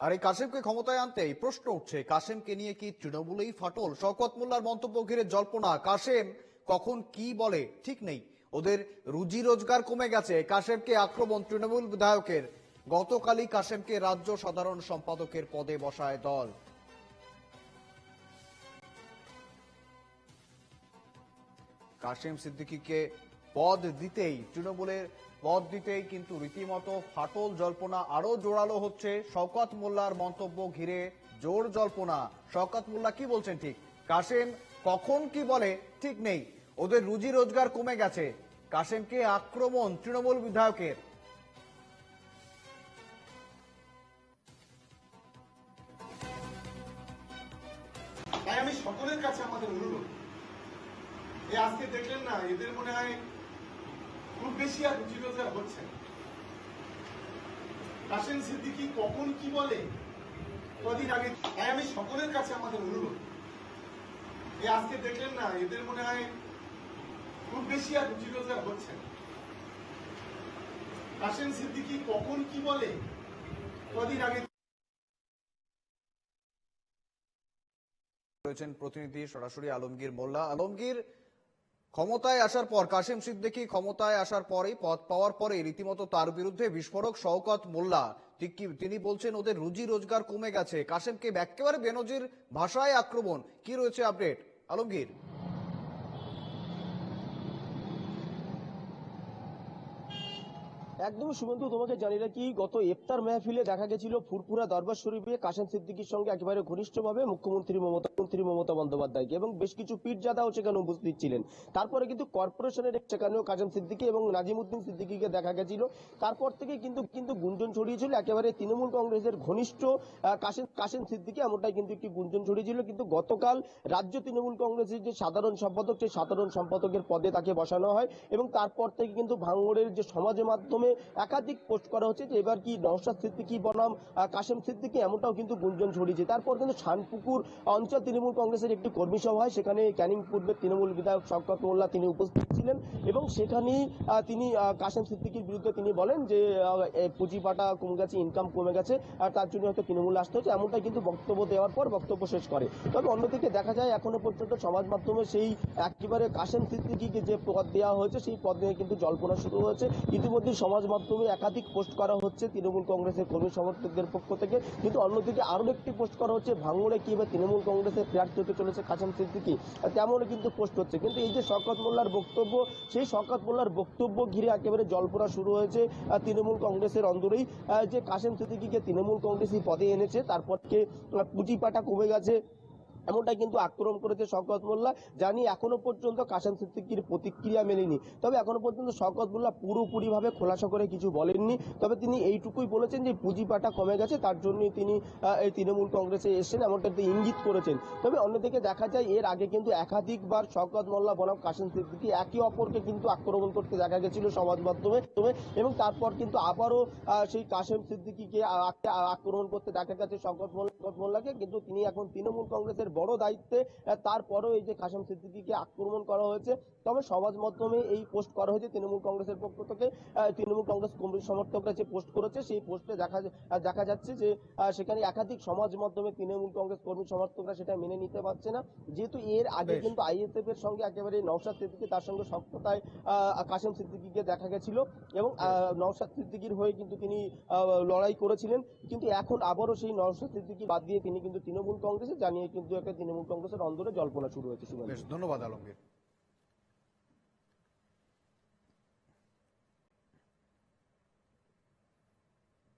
আর এই কাশেমকে ক্ষমতায় আনতেই প্রশ্ন উঠছে, কাশেমকে নিয়ে কি তৃণমূলেই ফাটল? শওকত মোল্লার মন্তব্য ঘিরে জল্পনা, কাশেম কখন কি বলে? ঠিক নেই। ওদের রুজি রোজগার কমে গেছে। কাশেমকে আক্রমণ তৃণমূল বিধায়কের। গতকালই কাশেমকে রাজ্য সাধারণ সম্পাদকের পদে বসায় দল। কাশেম সিদ্দিকীকে পদ দিতেই তৃণমূলের পদ দিতেই কিন্তু রীতিমতো ফাটল জল্পনা আরও জোরালো হচ্ছে। শওকত মোল্লার মন্তব্য ঘিরে জোর জল্পনা। শওকত মোল্লা কি বলছেন ঠিক? কাশেম কখন কি বলে ঠিক নেই। ওদের রুজি রোজগার কমে গেছে। কাশেমকে আক্রমণ তৃণমূল বিধায়কের। আমি সকলের কাছে আমাদের অনুরোধ। এ আজকে দেখলেন না, এদের মনে হয় খুব বেশি আর রুচি রোজগার হচ্ছে। কাশেম সিদ্দিকি কখন কি বলে, কদিন আগে তাই আমি সকলের কাছে আমাদের অনুরোধ এ আজকে দেখলেন না, এদের মনে হয় খুব বেশি আর রুচি রোজগার হচ্ছে। কাশেম সিদ্দিকি কখন কি বলে, কদিন আগে রয়েছেন প্রতিনিধি সরাসরি আলমগীর মোল্লা আলমগীর ক্ষমতায় আসার পর কাশেম সিদ্দিকী ক্ষমতায় আসার পরেই পদ পাওয়ার পরে রীতিমতো তার বিরুদ্ধে বিস্ফোরক শওকত মোল্লা। তিনি বলছেন, ওদের রুজি রোজগার কমে গেছে। কাশেমকে একেবারে বেনজির ভাষায় আক্রমণ। কি রয়েছে আপডেট? আলমগীর। একদমই শুভেন্দু তোমাকে জানি রাখি গত ইফতার মেহফিলে দেখা গেছিল ফুরপুরা দরবার শরীফে কাশেম সিদ্দিকীর সঙ্গে একেবারে ঘনিষ্ঠভাবে মুখ্যমন্ত্রী মমতা, মন্ত্রী মমতা বন্দ্যোপাধ্যায়কে, এবং বেশ কিছু পীরজাদাও সেখানে উপস্থিত ছিলেন। তারপরে কিন্তু কর্পোরেশনের সেখানেও কাশেম সিদ্দিকী এবং নাজিমুদ্দিন সিদ্দিকীকে দেখা গেছিল। তারপর থেকে কিন্তু কিন্তু গুঞ্জন ছড়িয়েছিল, একেবারে তৃণমূল কংগ্রেসের ঘনিষ্ঠ কাশেম কাশেম সিদ্দিকী, এমনটাই কিন্তু একটি গুঞ্জন ছড়িয়েছিল। কিন্তু গতকাল রাজ্য তৃণমূল কংগ্রেসের যে সাধারণ সম্পাদক, সেই সাধারণ সম্পাদকের পদে তাকে বসানো হয়, এবং তারপর থেকে কিন্তু ভাঙড়ের যে সমাজ মাধ্যমে একাধিক পোস্ট করা হচ্ছে যে এবার কি নওশাদ সিদ্দিকী বনাম কাশেম সিদ্দিকী এমনটাও কিন্তু গুঞ্জন ছড়িয়েছে। তারপর কিন্তু শানপুকুর অঞ্চল তৃণমূল কংগ্রেসের একটি কর্মী সভা হয় সেখানে ক্যানিং পূর্বের তৃণমূল বিধায়ক শওকত মোল্লা তিনি উপস্থিত ছিলেন এবং সেখানেই তিনি কাশেম সিদ্দিকীর বিরুদ্ধে তিনি বলেন যে আহ, এ পুঁজিপাটা কমে গেছে ইনকাম কমে গেছে আর তার জন্য হয়তো তৃণমূল আসতে হচ্ছে এমনটাই কিন্তু বক্তব্য দেওয়ার পর বক্তব্য শেষ করে। তবে অন্যদিকে দেখা যায় এখনও পর্যন্ত সমাজ মাধ্যমে সেই একেবারে কাশেম সিদ্দিকিকে যে পদ দেওয়া হয়েছে সেই পদ নিয়ে কিন্তু জল্পনা শুরু হয়েছে। ইতিমধ্যে সমাজ মাধ্যমে একাধিক পোস্ট করা হচ্ছে। তৃণমূল কংগ্রেসের কর্মী সমর্থকদের পক্ষ থেকে। কিন্তু অন্যদিকে আরও একটি পোস্ট করা হচ্ছে ভাঙড়ে কীভাবে তৃণমূল কংগ্রেসের প্রার্থী হতে চলেছে কাশেম সিদ্দিকী। তেমনও কিন্তু পোস্ট হচ্ছে। কিন্তু এই যে শওকত মোল্লার বক্তব্য সেই শওকত মোল্লার বক্তব্য ঘিরে একেবারে জল্পনা শুরু হয়েছে তৃণমূল কংগ্রেসের অন্দরেই। যে কাশেম সিদ্দিকীকে তৃণমূল কংগ্রেসই পদে এনেছে তারপর আহ, পুঁজিপাটা কমে গেছে এমনটা কিন্তু আক্রমণ করেছে শওকত মোল্লা জানি এখনও পর্যন্ত কাশেম সিদ্দিকির প্রতিক্রিয়া মেলেনি। তবে এখনও পর্যন্ত শওকত মোল্লা পুরোপুরিভাবে খোলাসা করে কিছু বলেননি। তবে তিনি এইটুকুই বলেছেন যে, পুঁজিপাটা কমে গেছে, তার জন্যই তিনি এই তৃণমূল কংগ্রেসে এসেছেন এমনটা একটি ইঙ্গিত করেছেন। তবে অন্যদিকে দেখা যায়, এর আগে কিন্তু একাধিকবার শওকত মোল্লা, বনাম কাশেম সিদ্দিকি একে অপরকে কিন্তু আক্রমণ করতে দেখা গেছিল সমাজ মাধ্যমে, এবং তারপর কিন্তু আবারও সেই কাশেম সিদ্দিকিকে আক্রমণ করতে দেখা গেছে শওকত মোল্লাকে, কিন্তু তিনি এখন তৃণমূল কংগ্রেসের বড় দায়িত্বে তারপরেও এই যে কাশেম সিদ্দিকিকে আক্রমণ করা হয়েছে তবে সমাজ মাধ্যমে এই পোস্ট করা হয়েছে তৃণমূল কংগ্রেসের পক্ষ থেকে তৃণমূল কংগ্রেস কর্মী সমর্থকরা যে পোস্ট করেছে সেই পোস্টে দেখা দেখা যাচ্ছে যে সেখানে একাধিক সমাজ মাধ্যমে তৃণমূল কংগ্রেস কর্মী সমর্থকরা সেটা মেনে নিতে পারছে না। যেহেতু এর আগে কিন্তু আইএসএফ এর সঙ্গে একেবারে নওশাদ সিদ্দিকি তার সঙ্গে শক্ততায় কাসেম সিদ্দিকিকে দেখা গেছিল এবং নওশাদ সিদ্দিকির হয়ে কিন্তু তিনি লড়াই করেছিলেন। কিন্তু এখন আবারও সেই নওশাদ সিদ্দিকি বাদ দিয়ে তিনি কিন্তু তৃণমূল কংগ্রেসে জানিয়ে কিন্তু একটা তৃণমূল কংগ্রেসের অন্দরে জল্পনা শুরু হয়েছে ধন্যবাদ আলমগীর।